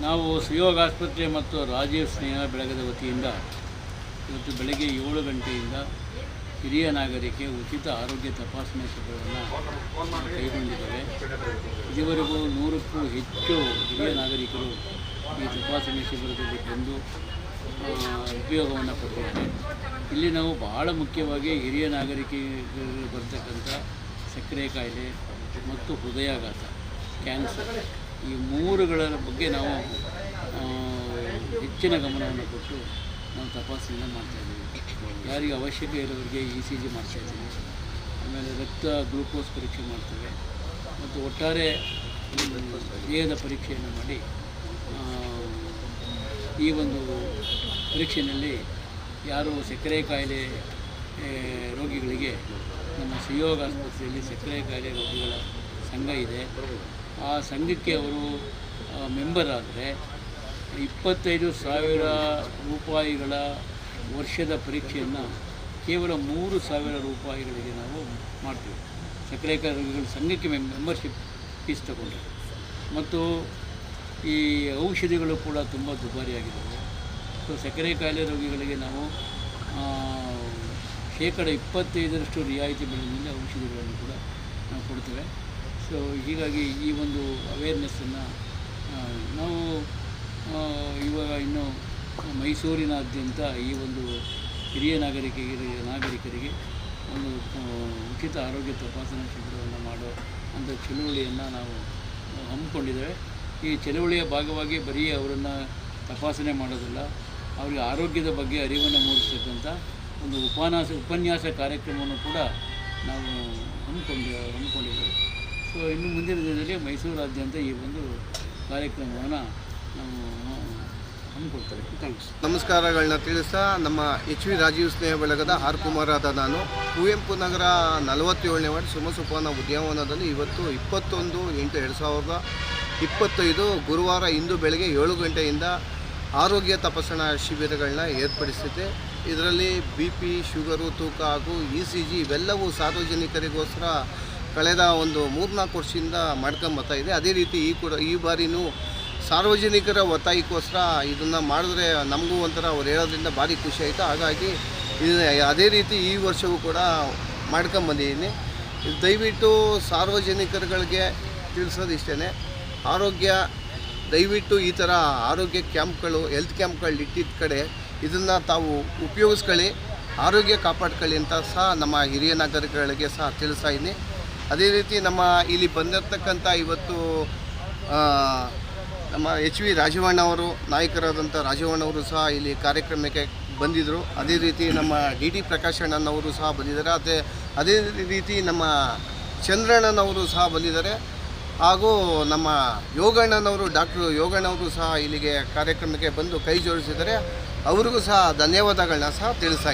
ನಾವು ಸುಯೋಗ ಆಸ್ಪತ್ರೆ ಮತ್ತು ರಾಜೀವ್ ಸ್ನೇಹ ಬೆಳಗದ ವತಿಯಿಂದ ಇವತ್ತು ಬೆಳಗ್ಗೆ ಏಳು ಗಂಟೆಯಿಂದ ಹಿರಿಯ ನಾಗರಿಕೆ ಉಚಿತ ಆರೋಗ್ಯ ತಪಾಸಣೆ ಶಿಬಿರವನ್ನು ಕೈಗೊಂಡಿದ್ದೇವೆ. ಇದುವರೆಗೂ ನೂರಕ್ಕೂ ಹೆಚ್ಚು ಹಿರಿಯ ನಾಗರಿಕರು ಈ ತಪಾಸಣೆ ಶಿಬಿರದಲ್ಲಿ ಬಂದು ಉಪಯೋಗವನ್ನು ಪಡೆದಿದ್ದಾರೆ. ಇಲ್ಲಿ ನಾವು ಬಹಳ ಮುಖ್ಯವಾಗಿ ಹಿರಿಯ ನಾಗರಿಕರಿಗೆ ಬರ್ತಕ್ಕಂಥ ಸಕ್ಕರೆ ಕಾಯಿಲೆ ಮತ್ತು ಹೃದಯಾಘಾತ, ಕ್ಯಾನ್ಸರ್. ಈ ಮೂರುಗಳ ಬಗ್ಗೆ ನಾವು ಹೆಚ್ಚಿನ ಗಮನವನ್ನು ಕೊಟ್ಟು ನಾವು ತಪಾಸಣೆಯನ್ನು ಮಾಡ್ತಾಯಿದ್ದೀವಿ ಯಾರಿಗೆ ಅವಶ್ಯಕ ಇರೋರಿಗೆ ಇ ಸಿ ಜಿ ಮಾಡ್ತಾಯಿದ್ದೀವಿ ಆಮೇಲೆ ರಕ್ತ ಗ್ಲೂಕೋಸ್ ಪರೀಕ್ಷೆ ಮಾಡ್ತೇವೆ. ಮತ್ತು ಒಟ್ಟಾರೆ ದೇಹದ ಪರೀಕ್ಷೆಯನ್ನು ಮಾಡಿ ಈ ಒಂದು ಪರೀಕ್ಷೆಯಲ್ಲಿ ಯಾರು ಸಕ್ಕರೆ ಕಾಯಿಲೆ ರೋಗಿಗಳಿಗೆ ನಮ್ಮ ಸುಯೋಗ ಆಸ್ಪತ್ರೆಯಲ್ಲಿ ಸಕ್ಕರೆ ಕಾಯಿಲೆ ರೋಗಿಗಳ ಸಂಘ ಇದೆ. ಆ ಸಂಘಕ್ಕೆ ಅವರು ಮೆಂಬರ್ ಆದರೆ ಇಪ್ಪತ್ತೈದು ಸಾವಿರ ರೂಪಾಯಿಗಳ ವರ್ಷದ ಪರೀಕ್ಷೆಯನ್ನು ಕೇವಲ ಮೂರು ಸಾವಿರ ರೂಪಾಯಿಗಳಿಗೆ ನಾವು ಮಾಡ್ತೀವಿ. ಸಕ್ಕರೆ ರೋಗಿಗಳ ಸಂಘಕ್ಕೆ ಮೆಂಬರ್ಶಿಪ್ ಫೀಸ್ ತಗೊಂಡ್ರೆ. ಮತ್ತು ಈ ಔಷಧಿಗಳು ಕೂಡ ತುಂಬ ದುಬಾರಿಯಾಗಿದ್ದಾವೆ. ಸೊ ಸಕ್ಕರೆ ಕಾಯಿಲೆ ರೋಗಿಗಳಿಗೆ ನಾವು ಶೇಕಡ ಇಪ್ಪತ್ತೈದರಷ್ಟು ರಿಯಾಯಿತಿ ಬೆಲೆಯಲ್ಲಿ ಔಷಧಿಗಳನ್ನು ಕೂಡ ನಾವು ಕೊಡ್ತೇವೆ. ಸೊ ಹೀಗಾಗಿ ಈ ಒಂದು ಅವೇರ್ನೆಸ್ಸನ್ನು ನಾವು ಇವಾಗ ಇನ್ನು ಮೈಸೂರಿನಾದ್ಯಂತ ಈ ಒಂದು ಹಿರಿಯ ನಾಗರಿಕರಿಗೆ ನಾಗರಿಕರಿಗೆ ಒಂದು ಉಚಿತ ಆರೋಗ್ಯ ತಪಾಸಣಾ ಶಿಬಿರವನ್ನು ಮಾಡೋ ಅಂಥ ಚಳುವಳಿಯನ್ನು ನಾವು ಹಮ್ಮಿಕೊಂಡಿದ್ದೇವೆ. ಈ ಚಳುವಳಿಯ ಭಾಗವಾಗಿ ಬರೀ ಅವರನ್ನು ತಪಾಸಣೆ ಮಾಡೋದಿಲ್ಲ, ಅವರಿಗೆ ಆರೋಗ್ಯದ ಬಗ್ಗೆ ಅರಿವನ್ನು ಮೂಡಿಸ್ತಕ್ಕಂಥ ಒಂದು ಉಪನ್ಯಾಸ ಉಪನ್ಯಾಸ ಕಾರ್ಯಕ್ರಮವನ್ನು ಕೂಡ ನಾವು ಹಮ್ಮಿಕೊಂಡು, ಹಮ್ಮಿಕೊಂಡಿದ್ದೇವೆ. ಸೊ, ಇನ್ನು ಮುಂದಿನ ದಿನದಲ್ಲಿ ಮೈಸೂರಾದ್ಯಂತ ಈ ಒಂದು ಕಾರ್ಯಕ್ರಮವನ್ನು ನಾವು ಥ್ಯಾಂಕ್ಸ್ ನಮಸ್ಕಾರಗಳನ್ನ ತಿಳಿಸ್ತಾ, ನಮ್ಮ ಎಚ್ ವಿ ರಾಜೀವ್ ಸ್ನೇಹ ಬೆಳಗದ ಆರ್ ಕುಮಾರ್ ಆದ ನಾನು. ಕುವೆಂಪು ನಗರ ನಲವತ್ತೇಳನೇ ವಾರ್ಡ್ ಸುಮಸುಪಾನ ಉದ್ಯಾನವನದಲ್ಲಿ ಇವತ್ತು ಇಪ್ಪತ್ತೊಂದು ಎಂಟು ಎರಡು ಸಾವಿರದ ಇಪ್ಪತ್ತೈದು ಗುರುವಾರ ಇಂದು ಬೆಳಗ್ಗೆ ಏಳು ಗಂಟೆಯಿಂದ ಆರೋಗ್ಯ ತಪಾಸಣಾ ಶಿಬಿರಗಳನ್ನ ಏರ್ಪಡಿಸಿದೆ. ಇದರಲ್ಲಿ ಬಿ ಪಿ, ಶುಗರು, ತೂಕ ಹಾಗೂ ಇ ಸಿ ಜಿ ಇವೆಲ್ಲವೂ ಸಾರ್ವಜನಿಕರಿಗೋಸ್ಕರ ಕಳೆದ ಒಂದು ಮೂರ್ನಾಲ್ಕು ವರ್ಷದಿಂದ ಮಾಡ್ಕೊಂಬರ್ತಾ ಇದೆ. ಅದೇ ರೀತಿ ಈ ಕೂಡ ಈ ಬಾರಿನೂ ಸಾರ್ವಜನಿಕರ ಒತ್ತಾಯಕ್ಕೋಸ್ಕರ ಇದನ್ನು ಮಾಡಿದ್ರೆ ನಮಗೂ ಒಂಥರ ಅವ್ರು ಹೇಳೋದ್ರಿಂದ ಭಾರಿ ಖುಷಿ ಆಯಿತು. ಹಾಗಾಗಿ ಅದೇ ರೀತಿ ಈ ವರ್ಷವೂ ಕೂಡ ಮಾಡ್ಕೊಂಬಂದಿದ್ದೀನಿ ದಯವಿಟ್ಟು ಸಾರ್ವಜನಿಕರುಗಳಿಗೆ ತಿಳಿಸೋದು ಇಷ್ಟೇ ಆರೋಗ್ಯ, ದಯವಿಟ್ಟು ಈ ಥರ ಆರೋಗ್ಯ ಕ್ಯಾಂಪ್ಗಳು, ಹೆಲ್ತ್ ಕ್ಯಾಂಪ್ಗಳು ಇಟ್ಟಿದ್ದ ಕಡೆ ಇದನ್ನು ತಾವು ಉಪಯೋಗಿಸ್ಕೊಳ್ಳಿ, ಆರೋಗ್ಯ ಕಾಪಾಡ್ಕೊಳ್ಳಿ ಅಂತ ಸಹ ನಮ್ಮ ಹಿರಿಯ ನಾಗರಿಕರಿಗೆ ಸಹ ತಿಳಿಸ್ತಾ ಇದ್ದೀನಿ. ಅದೇ ರೀತಿ ನಮ್ಮ ಇಲ್ಲಿ ಬಂದಿರತಕ್ಕಂಥ ಇವತ್ತು ನಮ್ಮ ಎಚ್ ವಿ ರಾಜವಣ್ಣ ಅವರು, ನಾಯಕರಾದಂಥ ರಾಜವಣ್ಣ ಅವರು ಸಹ ಇಲ್ಲಿ ಕಾರ್ಯಕ್ರಮಕ್ಕೆ ಬಂದಿದ್ದರು ಅದೇ ರೀತಿ ನಮ್ಮ ಡಿ ಟಿ ಪ್ರಕಾಶ್ ಅಣ್ಣನವರು ಸಹ ಬಂದಿದ್ದಾರೆ. ಅದೇ ಅದೇ ರೀತಿ ನಮ್ಮ ಚಂದ್ರಣ್ಣನವರು ಸಹ ಬಂದಿದ್ದಾರೆ. ಹಾಗೂ ನಮ್ಮ ಯೋಗಣ್ಣನವರು ಡಾಕ್ಟ್ರು ಯೋಗಣ್ಣವರು ಸಹ ಇಲ್ಲಿಗೆ ಕಾರ್ಯಕ್ರಮಕ್ಕೆ ಬಂದು ಕೈ ಜೋಡಿಸಿದ್ದಾರೆ. ಅವರಿಗೂ ಸಹ ಧನ್ಯವಾದಗಳನ್ನ ಸಹ ತಿಳಿಸ್ತಾ